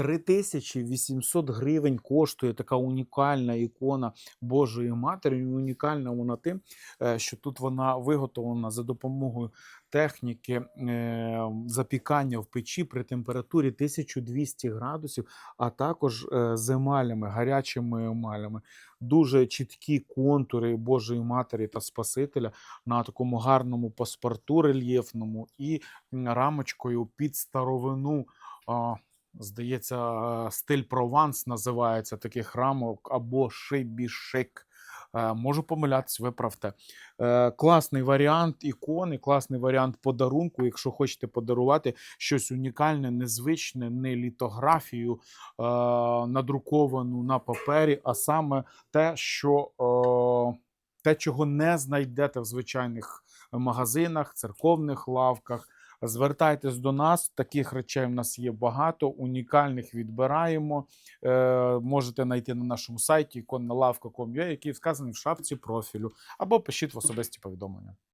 3800 гривень коштує така унікальна ікона Божої Матері. Унікальна вона тим, е, що тут вона виготовлена за допомогою техніки е, запікання в печі при температурі 1200 градусів, а також е, з емалями, гарячими емалями. Дуже чіткі контури Божої Матері та Спасителя на такому гарному паспорту рельєфному і рамочкою під старовину. Здається, е, стиль Прованс називається таких рамок або шибішик. Е, Можу помилятись, виправте. Е, Класний варіант ікони, класний варіант подарунку. Якщо хочете подарувати щось унікальне, незвичне, не літографію, надруковану на папері, а саме те, що те, чого не знайдете в звичайних магазинах, церковних лавках. Звертайтесь до нас, таких речей в нас є багато, унікальних відбираємо. Е, можете знайти на нашому сайті іконналавка.com.ua, який вказаний в шапці профілю, або пишіть в особисті повідомлення.